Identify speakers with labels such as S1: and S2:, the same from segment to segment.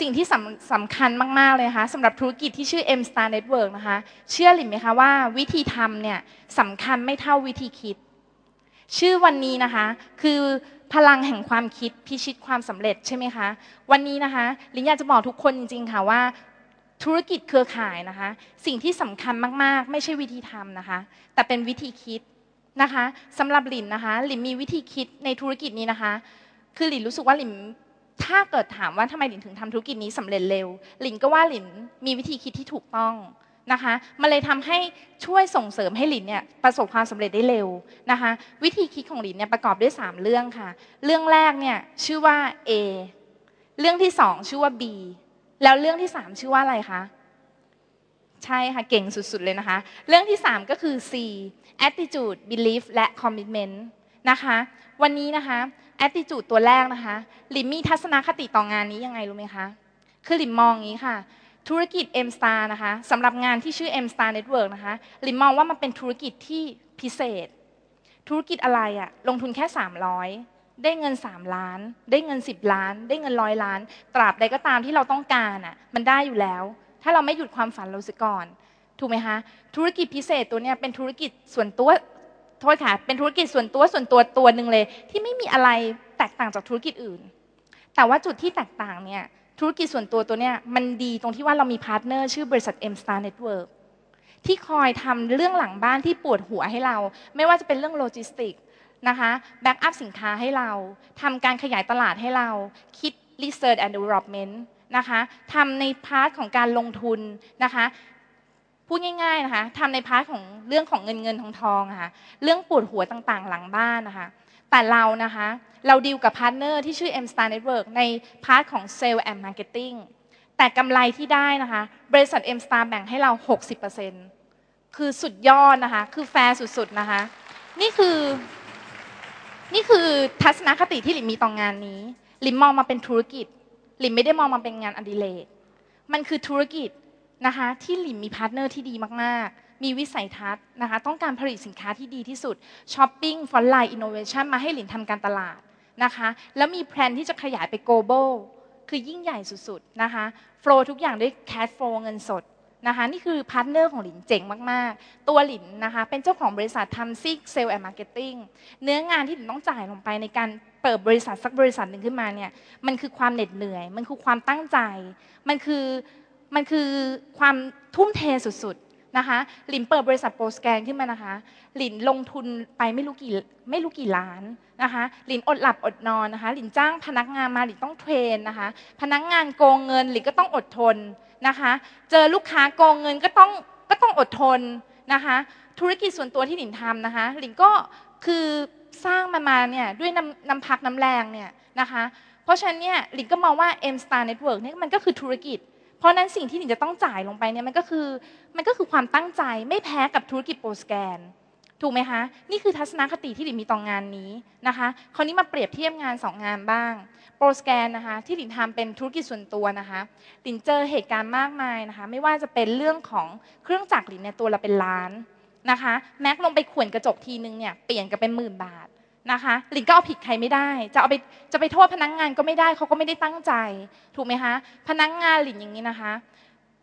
S1: สิ่งที่สำสำคัญมาก ๆ เลยนะคะสำหรับธุรกิจที่ชื่อ M Star Network นะคะ เชื่อหรือไหมคะว่าวิธีทำเนี่ยสำคัญไม่เท่าวิธีคิด ชื่อวันนี้นะคะ คือพลังแห่งความคิดพิชิตความสำเร็จใช่ไหมคะ วันนี้นะคะลินอยากจะบอกทุกคนจริง ๆ ค่ะว่า ธุรกิจเครือข่ายนะคะ สิ่งที่สำคัญมาก ๆ ไม่ใช่วิธีทำนะคะ แต่เป็นวิธีคิดนะคะสำหรับหลินนะคะ หลินมีวิธีคิดในธุรกิจนี้นะคะ คือหลินรู้สึกว่าหลิน ถ้าเกิดถามว่าทำไมหลินถึงทำธุรกิจนี้สำเร็จเร็ว หลินก็ว่าหลินมีวิธีคิดที่ถูกต้องนะคะมันเลยทำให้ช่วยส่งเสริมให้หลินเนี่ยประสบความสำเร็จได้เร็วนะคะวิธีคิดของหลินเนี่ยประกอบด้วย 3 เรื่องค่ะ เรื่องแรกเนี่ยชื่อว่า A เรื่องที่ 2 ชื่อว่า B แล้วเรื่องที่ 3 ชื่อว่าอะไรคะใช่ค่ะ เก่งสุดๆเลยนะคะ เรื่องที่ 3 ก็คือ C attitude belief และ commitment นะคะ วันนี้นะคะ attitude ตัวแรกนะคะหลิมมีทัศนคติต่องานนี้ยังไงรู้ไหมคะคือหลิมมองอย่างนี้ค่ะ ธุรกิจ M Star นะคะสำหรับงานที่ชื่อ M Star Network นะคะหลิมมองว่ามันเป็นธุรกิจที่พิเศษ ธุรกิจอะไรอะลงทุนแค่ 300 ได้เงิน 3 ล้าน ได้เงิน 10 ล้าน ได้เงินร้อยล้าน ตราบใดก็ตามที่เราต้องการอะมันได้อยู่แล้ว ถ้าเราไม่หยุดความฝันเราเสียก่อนถูกไหมคะธุรกิจพิเศษตัวเนี้ยเป็นธุรกิจส่วนตัว โทษค่ะ เป็นธุรกิจส่วนตัวส่วนตัวตัวหนึ่งเลย ที่ไม่มีอะไรแตกต่างจากธุรกิจอื่น แต่ว่าจุดที่แตกต่างเนี่ยธุรกิจส่วนตัวตัวเนี้ยมันดีตรงที่ว่าเรามีพาร์ทเนอร์ชื่อบริษัท M Star Network ที่คอยทำเรื่องหลังบ้านที่ปวดหัวให้เรา ไม่ว่าจะเป็นเรื่องโลจิสติกนะคะแบ็กอัพสินค้าให้เราทำการขยายตลาดให้เราคิด Research and Development นะคะทำในพาร์ทของการลงทุนนะคะพูดง่ายๆนะคะทำในพาร์ทของ เรื่องของเงินเงินทองทองค่ะเรื่องปวดหัวต่างๆ หลังบ้านนะคะ แต่เรานะคะ เราดีลกับพาร์ทเนอร์ที่ชื่อ M Star Network ในพาร์ทของ Sale and Marketing แต่กำไรที่ได้นะคะ บริษัท M Star แบ่งให้เรา 60%คือสุดยอดนะคะ คือแฟร์สุดๆนะคะ นี่คือ นี่คือทัศนคติที่หลิมมีต่องงานนี้ หลิมมองมาเป็นธุรกิจ หลิมไม่ได้มองมาเป็นงานอดิเรกมันคือธุรกิจนะคะที่หลิมมีพาร์ทเนอร์ที่ดีมากๆ มีวิสัยทัศน์นะคะ ต้องการผลิตสินค้าที่ดีที่สุดช้อปปิ้งฟอนไลน์อินโนเวชันมาให้หลินทำการตลาดนะคะ แล้วมีแพลนที่จะขยายไป global คือยิ่งใหญ่สุดๆนะคะโฟลทุกอย่างด้วย cash flow เงินสดนะคะนี่คือพาร์ทเนอร์ของหลินเจ๋งมาก ๆ ตัวหลินนะคะเป็นเจ้าของบริษัททำซิกเซลแอนด์มาร์เก็ตติ้งเนื้องานที่หลินต้องจ่ายลงไปในการเปิดบริษัทสักบริษัทหนึ่งขึ้นมาเนี่ยมันคือความเหน็ดเหนื่อย มันคือความตั้งใจ มันคือมันคือความทุ่มเทสุด ๆ นะคะหลินเปิดบริษัทโปรสแกนขึ้นมานะคะ หลินลงทุนไปไม่รู้กี่ไม่รู้กี่ล้านนะคะหลินอดหลับอดนอนนะคะ หลินจ้างพนักงานมาหลินต้องเทรนนะคะ พนักงานโกงเงินหลินก็ต้องอดทนนะคะ เจอลูกค้าโกงเงินก็ต้องก็ต้องอดทนนะคะ ธุรกิจส่วนตัวที่หลินทำนะคะ หลินก็คือสร้างมันมาเนี่ยด้วยน้ำน้ำพักน้ำแรงเนี่ยนะคะ เพราะฉะนั้นเนี่ยหลินก็มองว่า M Star Network เนี่ยมันก็คือธุรกิจ เพราะนั้นสิ่งที่หนิงจะต้องจ่ายลงไปเนี่ยมันก็คือมันก็คือความตั้งใจไม่แพ้กับธุรกิจโปรสแกน ถูกไหมคะนี่คือทัศนคติที่หลินมีต่องงานนี้นะคะคราวนี้มาเปรียบเทียบงาน 2 งานบ้างโปรสแกนนะคะที่หลินทำเป็นธุรกิจส่วนตัวนะคะหลินเจอเหตุการณ์มากมายนะคะไม่ว่าจะเป็นเรื่องของเครื่องจักรหลินในยตัวละเป็นล้านนะคะแม็กลงไปข่วนกระจกทีนึงเนี่ยเปลี่ยนกันเป็นหมื่นบาท นะคะหลินก็เอาผิดใครไม่ได้ จะเอาไปจะไปโทษพนักงงานก็ไม่ได้เขาก็ไม่ได้ตั้งใจ ถูกไหมคะพนักงงานหลินอย่างนี้นะคะ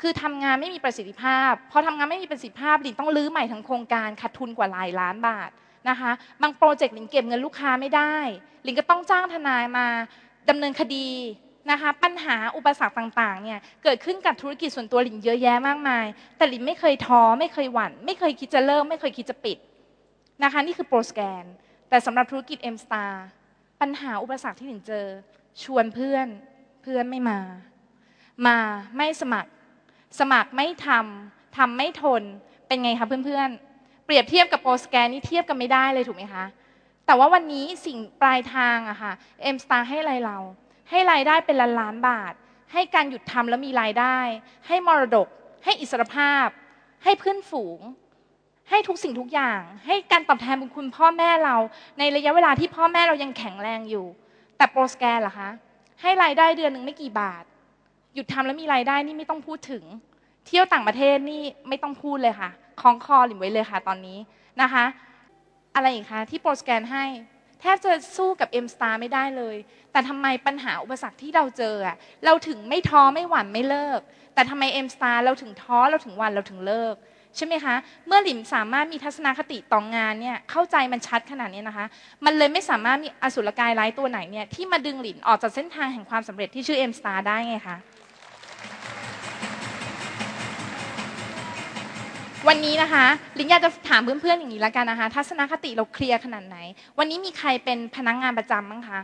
S1: คือทำงานไม่มีประสิทธิภาพพอทำงานไม่มีประสิทธิภาพหลินต้องรื้อใหม่ทั้งโครงการขาดทุนกว่าหลายล้านบาทนะคะ บางโปรเจกต์หลินเก็บเงินลูกค้าไม่ได้หลินก็ต้องจ้างทนายมาดำเนินคดีนะคะปัญหาอุปสรรคต่างๆเนี่ยเกิดขึ้นกับธุรกิจส่วนตัวหลินเยอะแยะมากมาย แต่หลินไม่เคยท้อไม่เคยหวั่น ไม่เคยคิดจะเลิกไม่เคยคิดจะปิดนะคะนี่คือโปรสแกน แต่สำหรับธุรกิจ M Star ปัญหาอุปสรรคที่หลินเจอ ชวนเพื่อนเพื่อนไม่มา มาไม่สมัคร สมัครไม่ทำทำไม่ทนเป็นไงคะเพื่อนๆ เปรียบเทียบกับโปรสแกนนี่เทียบกันไม่ได้เลยถูกไหมคะ แต่ว่าวันนี้สิ่งปลายทางอะค่ะเอ็มสตาร์ให้อะไรเรา ให้รายได้เป็นล้านล้านบาท ให้การหยุดทำแล้วมีรายได้ ให้มรดก ให้อิสรภาพ ให้เพื่อนฝูง ให้ทุกสิ่งทุกอย่าง ให้การตอบแทนบุญคุณพ่อแม่เรา ในระยะเวลาที่พ่อแม่เรายังแข็งแรงอยู่ แต่โปรสแกนล่ะคะ ให้รายได้เดือนหนึ่งไม่กี่บาท หยุดทำแล้วมีรายได้นี่ไม่ต้องพูดถึง เที่ยวต่างประเทศนี่ไม่ต้องพูดเลยค่ะคล้องคอหลิมไว้เลยค่ะตอนนี้นะคะ อะไรอีกคะที่โปรสแกนให้แทบจะสู้กับ M Star ไม่ได้เลย แต่ทำไมปัญหาอุปสรรคที่เราเจออะเราถึงไม่ท้อไม่หวั่นไม่เลิก แต่ทำไม M Star เราถึงท้อเราถึงหวั่นเราถึงเลิก ใช่ไหมคะ เมื่อหลิมสามารถมีทัศนคติต่องงานเนี่ยเข้าใจมันชัดขนาดนี้นะคะ มันเลยไม่สามารถมีอสุรกายร้ายตัวไหนเนี่ยที่มาดึงหลินออกจากเส้นทางแห่งความสำเร็จที่ชื่อ M Star ได้ไงคะวันนี้นะคะลินอยากจะถามเพื่อนๆอย่างนี้ละกันนะคะ ทัศนคติเราเคลียร์ขนาดไหน วันนี้มีใครเป็นพนักงานประจำบ้างคะ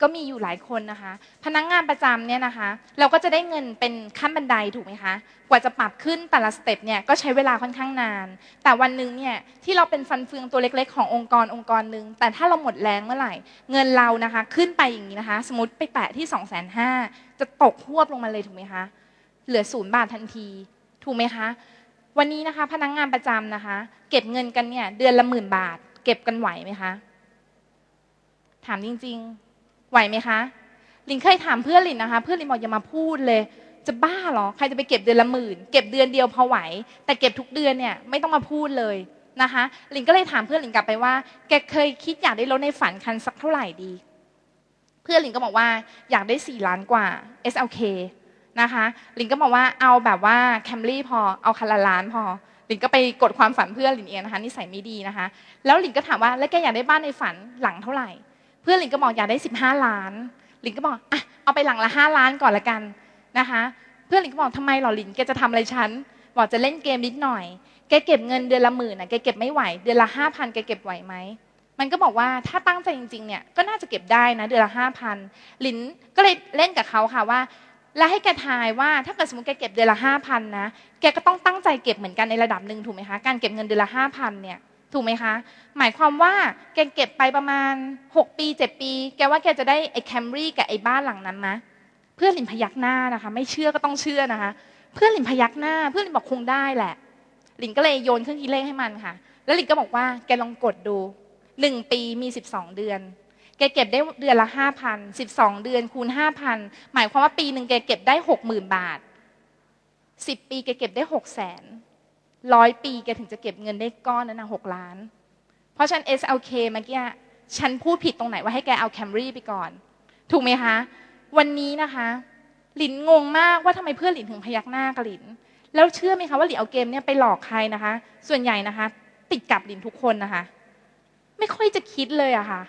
S1: ก็มีอยู่หลายคนนะคะ พนักงานประจำเนี่ยนะคะ เราก็จะได้เงินเป็นขั้นบันไดถูกไหมคะ กว่าจะปรับขึ้นแต่ละสเต็ปเนี่ยก็ใช้เวลาค่อนข้างนาน แต่วันหนึ่งเนี่ยที่เราเป็นฟันเฟืองตัวเล็กๆ ขององค์กรองค์กรหนึ่งแต่ถ้าเราหมดแรงเมื่อไหร่ เงินเรานะคะ ขึ้นไปอย่างนี้นะคะ สมมติไปแปะที่2องแสนห้าจะตกหวบลงมาเลยถูกไหมคะ เหลือศูนย์บาททันที ถูกไหมคะ วันนี้นะคะ พนักงานประจำนะคะ เก็บเงินกันเนี่ยเดือนละหมื่นบาท เก็บกันไหวไหมคะ ถามจริง ๆ ไหวไหมคะ ลินเคยถามเพื่อนลินนะคะ เพื่อนลินบอกอย่ามาพูดเลย จะบ้าเหรอ ใครจะไปเก็บเดือนละหมื่น เก็บเดือนเดียวพอไหว แต่เก็บทุกเดือนเนี่ยไม่ต้องมาพูดเลยนะคะ ลินก็เลยถามเพื่อนลินกลับไปว่า แกเคยคิดอยากได้รถในฝันคันสักเท่าไหร่ดี เพื่อนลินก็บอกว่าอยากได้สี่ล้านกว่า SLK นะคะ ลินก็บอกว่าเอาแบบว่าแคมรี่พอ เอาคันละล้านพอลินก็ไปกดความฝันเพื่อนลินเองนะคะนิสัยไม่ดีนะคะ แล้วลินก็ถามว่าแล้วแกอยากได้บ้านในฝันหลังเท่าไหร่ เพื่อนหลินก็บอกอยากได้ 15 ล้าน หลินก็บอกอะเอาไปหลังละ 5 ล้านก่อนละกันนะคะ เพื่อนหลินก็บอกทำไมหรอหลินแกจะทำอะไรฉันบอกจะเล่นเกมนิดหน่อยแกเก็บเงินเดือนละหมื่นอะแกเก็บไม่ไหวเดือนละห้าพันแกเก็บไหวไหมมันก็บอกว่าถ้าตั้งใจจริงๆเนี่ยก็น่าจะเก็บได้นะเดือนละห้าพันลินก็เลยเล่นกับเขาค่ะว่า แล้วให้แกทายว่าถ้าเกิดสมมติแกเก็บเดือนละห้าพันนะแกก็ต้องตั้งใจเก็บเหมือนกันในระดับหนึ่งถูกไหมคะการเก็บเงินเดือนละห้าพันเนี่ย ถูกไหมคะ หมายความว่าแกเก็บไปประมาณ 6 ปี 7 ปี แกว่าแกจะได้ไอ้แคมรี่กับไอ้บ้านหลังนั้นมะเพื่อนหลินพยักหน้านะคะ ไม่เชื่อก็ต้องเชื่อนะคะ เพื่อนหลินพยักหน้า เพื่อนหลินบอกคงได้แหละ หลินก็เลยโยนเครื่องคิดเลขให้มันค่ะ แล้วหลินก็บอกว่าแกลองกดดูหนึ่งปีมี 12 เดือน แกเก็บได้เดือนละห้าพันสิบสองเดือนคูณห้าพันหมายความว่าปีหนึ่งแกเก็บได้หกหมื่นบาทสิบปีแกเก็บได้หกแสน ร้อยปีแกถึงจะเก็บเงินได้ก้อนนั้นนะหกล้าน เพราะฉะนัน SLK เมื่อกี้ฉันพูดผิดตรงไหนว่าให้แกเอาแคมรี่ไปก่อน ถูกไหมคะ วันนี้นะคะ หลินงงมากว่าทำไมเพื่อนหลินถึงพยักหน้ากับหลิน แล้วเชื่อไหมคะว่าหลินเอาเกมเนี่ยไปหลอกใครนะคะ ส่วนใหญ่นะคะ ติดกับหลินทุกคนนะคะ ไม่ค่อยจะคิดเลยอะค่ะ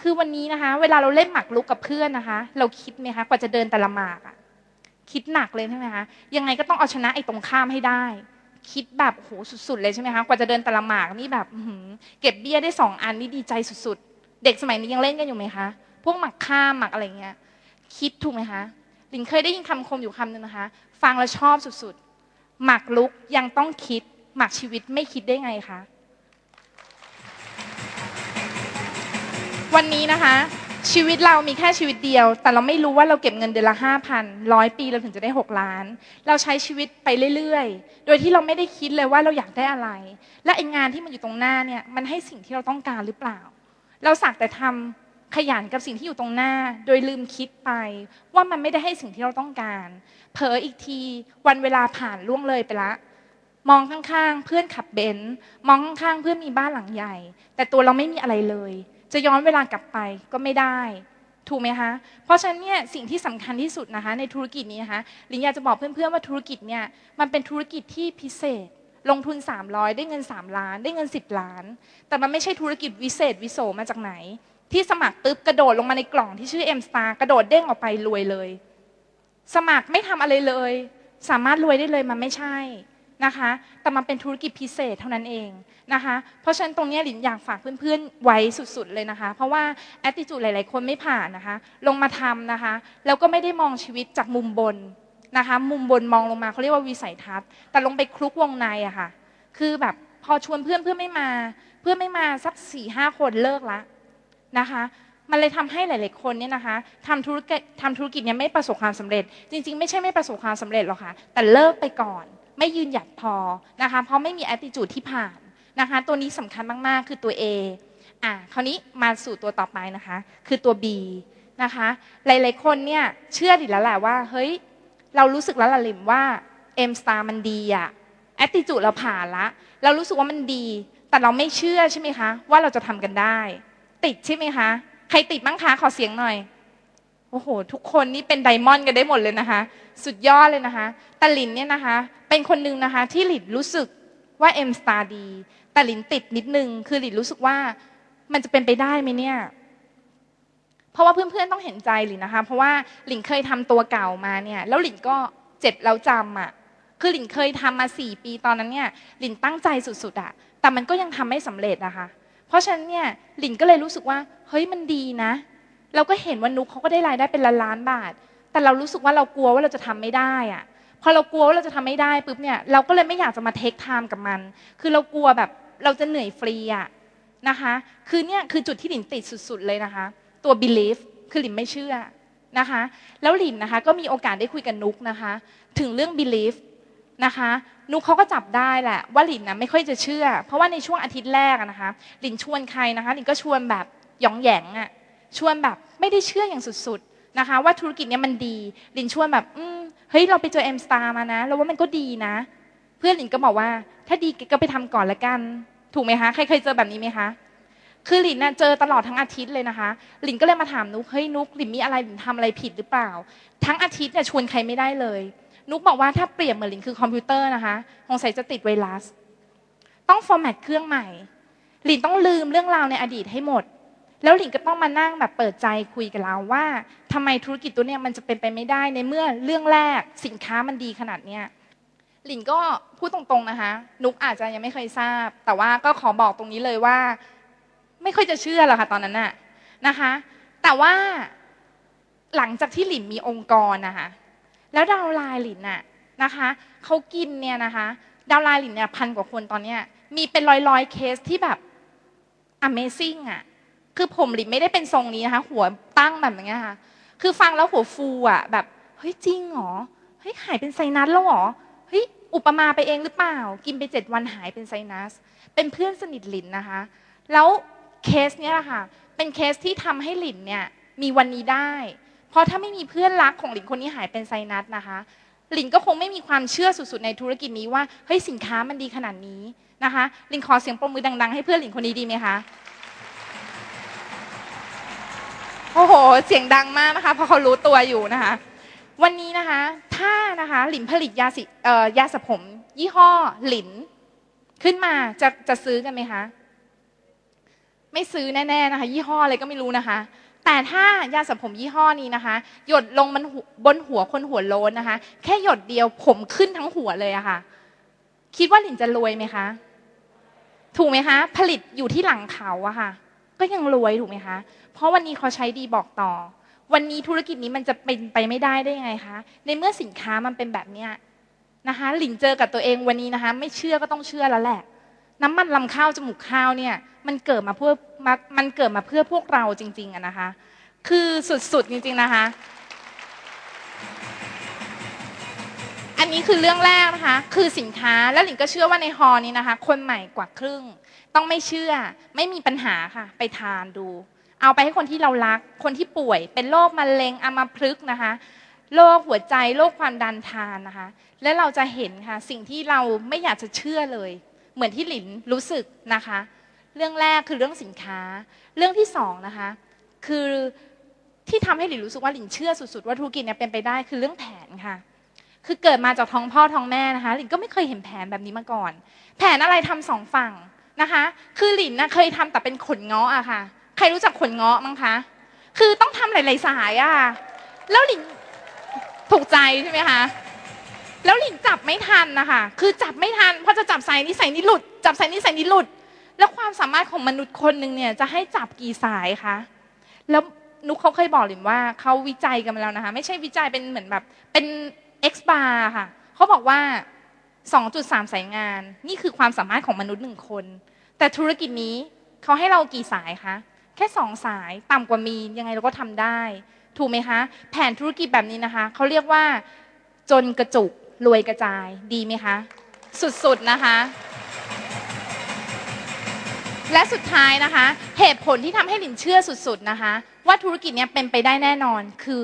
S1: คือวันนี้นะคะ เวลาเราเล่นหมากรุกกับเพื่อนนะคะ เราคิดไหมคะกว่าจะเดินแต่ละหมากอะคิดหนักเลยใช่ไหมคะยังไงก็ต้องเอาชนะไอ้ตรงข้ามให้ได้ คิดแบบโหสุดๆเลยใช่ไหมคะกว่าจะเดินต่ละหมากนี่แบบเก็บเบี้ยได้สองอันนี่ดีใจสุดๆ เด็กสมัยนี้ยังเล่นกันอยู่ไหมคะ พวกหมักข้ามหมักอะไรเงี้ย คิดถูกไหมคะลินเคยได้ยินคำคมอยู่คำหนึ่งนะคะ ฟังแล้วชอบสุดๆ หมักลุกยังต้องคิด หมักชีวิตไม่คิดได้ไงคะวันนี้นะคะ ชีวิตเรามีแค่ชีวิตเดียว แต่เราไม่รู้ว่าเราเก็บเงินเดือนละห้าพันร้อยปีเราถึงจะได้หกล้าน เราใช้ชีวิตไปเรื่อยๆ โดยที่เราไม่ได้คิดเลยว่าเราอยากได้อะไร และไองานที่มันอยู่ตรงหน้าเนี่ยมันให้สิ่งที่เราต้องการหรือเปล่า เราสักแต่ทำขยันกับสิ่งที่อยู่ตรงหน้า โดยลืมคิดไปว่ามันไม่ได้ให้สิ่งที่เราต้องการ เผลออีกทีวันเวลาผ่านล่วงเลยไปละ มองข้างๆ เพื่อนขับเบนซ์มองข้างๆ เพื่อนมีบ้านหลังใหญ่ แต่ตัวเราไม่มีอะไรเลย จะย้อนเวลากลับไปก็ไม่ได้ถูกไหมคะ เพราะฉะนั้นเนี่ยสิ่งที่สำคัญที่สุดนะคะในธุรกิจนี้นะคะลินอยากจะบอกเพื่อนๆว่าธุรกิจเนี่ยมันเป็นธุรกิจที่พิเศษ ลงทุน 300 ได้เงิน 3 ล้าน ได้เงิน 10 ล้าน แต่มันไม่ใช่ธุรกิจวิเศษวิโสมาจากไหน ที่สมัครปุ๊บกระโดดลงมาในกล่องที่ชื่อ M Star กระโดดเด้งออกไปรวยเลย สมัครไม่ทำอะไรเลย สามารถรวยได้เลยมันไม่ใช่ นะคะ แต่มันเป็นธุรกิจพิเศษเท่านั้นเองนะคะ เพราะฉะนั้นตรงนี้หลินอยากฝากเพื่อนๆไว้สุดๆเลยนะคะ เพราะว่าแอตติจูดหลายๆคนไม่ผ่านนะคะ ลงมาทำนะคะ แล้วก็ไม่ได้มองชีวิตจากมุมบนนะคะ มุมบนมองลงมาเขาเรียกว่าวิสัยทัศน์ แต่ลงไปคลุกวงในอะค่ะ คือแบบพอชวนเพื่อนเพื่อนไม่มา เพื่อนไม่มาสักสี่ห้าคนเลิกละนะคะมันเลยทำให้หลาย ๆ คนเนี่ยนะคะทำธุรกิจทำธุรกิจเนี่ยไม่ประสบความสำเร็จ จริง ๆ ไม่ใช่ไม่ประสบความสำเร็จหรอกค่ะแต่เลิกไปก่อน ไม่ยืนหยัดพอนะคะเพราะไม่มี attitude ที่ผ่านนะคะตัวนี้สำคัญมากๆ คือตัว A อะคราวนี้มาสู่ตัวต่อไปนะคะ คือตัว B นะคะหลายๆคนเนี่ยเชื่อดิแล้วแหละว่าเฮ้ยเรารู้สึกแล้วล่ะลิมว่า M star มันดีอะ attitude เราผ่านละ เรารู้สึกว่ามันดี แต่เราไม่เชื่อใช่ไหมคะ ว่าเราจะทำกันได้ ติดใช่ไหมคะ ใครติดบ้างคะขอเสียงหน่อย โอ้โห ทุกคนนี่เป็นไดมอนด์กันได้หมดเลยนะคะ สุดยอดเลยนะคะแต่ลินเนี่ยนะคะ เป็นคนหนึ่งนะคะ ที่หลินรู้สึกว่าเอ็มสตาร์ดีแต่หลินติดนิดนึง คือหลินรู้สึกว่ามันจะเป็นไปได้ไหมเนี่ย เพราะว่าเพื่อนๆต้องเห็นใจหลินนะคะ เพราะว่าหลินเคยทำตัวเก่ามาเนี่ย แล้วหลินก็เจ็บแล้วจำอะ คือหลินเคยทำมาสี่ปีตอนนั้นเนี่ย หลินตั้งใจสุดๆอะแต่มันก็ยังทำไม่สำเร็จนะคะ เพราะฉะนั้นเนี่ยหลินก็เลยรู้สึกว่า เฮ้ยมันดีนะ เราก็เห็นว่านุกเขาก็ได้รายได้เป็นล้านล้านบาท แต่เรารู้สึกว่าเรากลัวว่าเราจะทำไม่ได้อะพอเรากลัวว่าเราจะทำไม่ได้ปุ๊บเนี่ยเราก็เลยไม่อยากจะมาเทคไทม์กับมัน คือเรากลัวแบบเราจะเหนื่อยฟรีอะนะคะ คือเนี่ยคือจุดที่หลินติดสุด ๆ เลยนะคะ ตัว belief คือหลินไม่เชื่อนะคะ แล้วหลินนะคะก็มีโอกาสได้คุยกับนุกนะคะ ถึงเรื่อง belief นะคะนุกเขาก็จับได้แหละว่าหลินนะไม่ค่อยจะเชื่อ เพราะว่าในช่วงอาทิตย์แรกนะคะ หลินชวนใครนะคะ หลินก็ชวนแบบหยองแหยงอะ ชวนแบบไม่ได้เชื่ออย่างสุดๆนะคะ ว่าธุรกิจเนี้ยมันดีหลินชวนแบบอืมเฮ้ยเราไปเจอเอ็มสตาร์มานะเราว่ามันก็ดีนะ เพื่อนหลินก็บอกว่า ถ้าดีก็ไปทำก่อนละกัน ถูกไหมคะใครเคยเจอแบบนี้ไหมคะคือหลินน่ะเจอตลอดทั้งอาทิตย์เลยนะคะหลินก็เลยมาถามนุกเฮ้ยนุกหลินมีอะไรหลินทำอะไรผิดหรือเปล่า ทั้งอาทิตย์เนี่ยชวนใครไม่ได้เลย นุกบอกว่าถ้าเปรียบเหมือนหลินคือคอมพิวเตอร์นะคะสงสัยจะติดไวรัส ต้องฟอร์แมตเครื่องใหม่หลินต้องลืมเรื่องราวในอดีตให้หมด แล้วหลินก็ต้องมานั่งแบบเปิดใจคุยกับเราว่าทำไมธุรกิจตัวเนี้ยมันจะเป็นไปไม่ได้ในเมื่อเรื่องแรกสินค้ามันดีขนาดเนี้ยหลินก็พูดตรงๆนะคะ นุกอาจจะยังไม่เคยทราบ แต่ว่าก็ขอบอกตรงนี้เลยว่า ไม่ค่อยจะเชื่อหรอกค่ะตอนนั้นน่ะนะคะ แต่ว่าหลังจากที่หลินมีองค์กรนะคะ แล้วดาวไลน์หลินน่ะนะคะเขากินเนี่ยนะคะ ดาวไลน์หลินเนี่ยพันกว่าคนตอนเนี้ยมีเป็นร้อยๆเคสที่แบบ Amazing อะ คือผมหลินไม่ได้เป็นทรงนี้นะคะ หัวตั้งแบบนี้ค่ะ คือฟังแล้วหัวฟูอะ แบบเฮ้ยจริงเหรอเฮ้ยหายเป็นไซนัสแล้วเหรอเฮ้ยอุปมาไปเองหรือเปล่า กินไปเจ็ดวันหายเป็นไซนัส เป็นเพื่อนสนิทหลินนะคะ แล้วเคสเนี้ยแหละค่ะ เป็นเคสที่ทำให้หลินเนี่ยมีวันนี้ได้ เพราะถ้าไม่มีเพื่อนรักของหลินคนนี้หายเป็นไซนัสนะคะหลินก็คงไม่มีความเชื่อสุดๆในธุรกิจนี้ว่าเฮ้ยสินค้ามันดีขนาดนี้นะคะหลินขอเสียงปรบมือดัง ๆ ให้เพื่อนหลินคนนี้ดีไหมคะ โอ้โห เสียงดังมากนะคะเพราะเขารู้ตัวอยู่นะคะ วันนี้นะคะ ถ้านะคะหลินผลิตยาสิเอ่อยาสระผม ยี่ห้อหลินขึ้นมาจะจะซื้อกันไหมคะไม่ซื้อแน่ๆนะคะ ยี่ห้ออะไรก็ไม่รู้นะคะ แต่ถ้ายาสระผมยี่ห้อนี้นะคะ หยดลงบนหัวบนหัวคนหัวโล้นนะคะ แค่หยดเดียวผมขึ้นทั้งหัวเลยอะค่ะ คิดว่าหลินจะรวยไหมคะ ถูกไหมคะ ผลิตอยู่ที่หลังเขาอะค่ะ ก็ยังรวยถูกไหมคะ เพราะวันนี้เขาใช้ดีบอกต่อ วันนี้ธุรกิจนี้มันจะเป็นไปไม่ได้ได้ยังไงคะ ในเมื่อสินค้ามันเป็นแบบเนี้ยนะคะ หลินเจอกับตัวเองวันนี้นะคะ ไม่เชื่อก็ต้องเชื่อแล้วแหละ น้ำมันลำข้าวจมูกข้าวเนี่ยมันเกิดมาเพื่อมามันเกิดมาเพื่อพวกเราจริง ๆอะนะคะ คือสุดๆจริง ๆนะคะ นี้คือเรื่องแรกนะคะ คือสินค้าแล้วหลินก็เชื่อว่าในฮอลนี้นะคะ คนใหม่กว่าครึ่ง ต้องไม่เชื่อ ไม่มีปัญหาค่ะ ไปทานดู เอาไปให้คนที่เรารัก คนที่ป่วย เป็นโรคมะเร็งอัมพฤกษ์นะคะโรคหัวใจโรคความดันทานนะคะ และเราจะเห็นค่ะ สิ่งที่เราไม่อยากจะเชื่อเลย เหมือนที่หลินรู้สึกนะคะ เรื่องแรกคือเรื่องสินค้า เรื่องที่สองนะคะ คือที่ทำให้หลินรู้สึกว่าหลินเชื่อสุดๆ ว่าธุรกิจเนี่ยเป็นไปได้คือเรื่องแผนค่ะ คือเกิดมาจากท้องพ่อท้องแม่นะคะหลินก็ไม่เคยเห็นแผนแบบนี้มาก่อน แผนอะไรทำสองฝั่งนะคะ คือหลินนะเคยทำแต่เป็นขนเงาะอะค่ะ ใครรู้จักขนเงาะมั้งคะ คือต้องทำหลาย ๆ สายอะแล้วหลินถูกใจใช่ไหมคะแล้วหลินจับไม่ทันนะคะคือจับไม่ทันพราะจะจับสายนี้สายนี้หลุด จับสายนี้สายนี้หลุด แล้วความสามารถของมนุษย์คนหนึ่งเนี่ยจะให้จับกี่สายคะแล้วนุกเขาเคยบอกหลินว่าเขาวิจัยกันมาแล้วนะคะ ไม่ใช่วิจัยเป็นเหมือนแบบเป็น X bar ค่ะเขาบอกว่า 2.3 สายงาน นี่คือความสามารถของมนุษย์หนึ่งคน แต่ธุรกิจนี้เขาให้เรากี่สายคะ แค่สองสายต่ำกว่ามียังไงเราก็ทำได้ ถูกไหมคะ แผนธุรกิจแบบนี้นะคะเขาเรียกว่าจนกระจุกรวยกระจายดีไหมคะ สุดๆนะคะ และสุดท้ายนะคะ เหตุผลที่ทำให้หลินเชื่อสุดๆนะคะ ว่าธุรกิจนี้เป็นไปได้แน่นอนคือ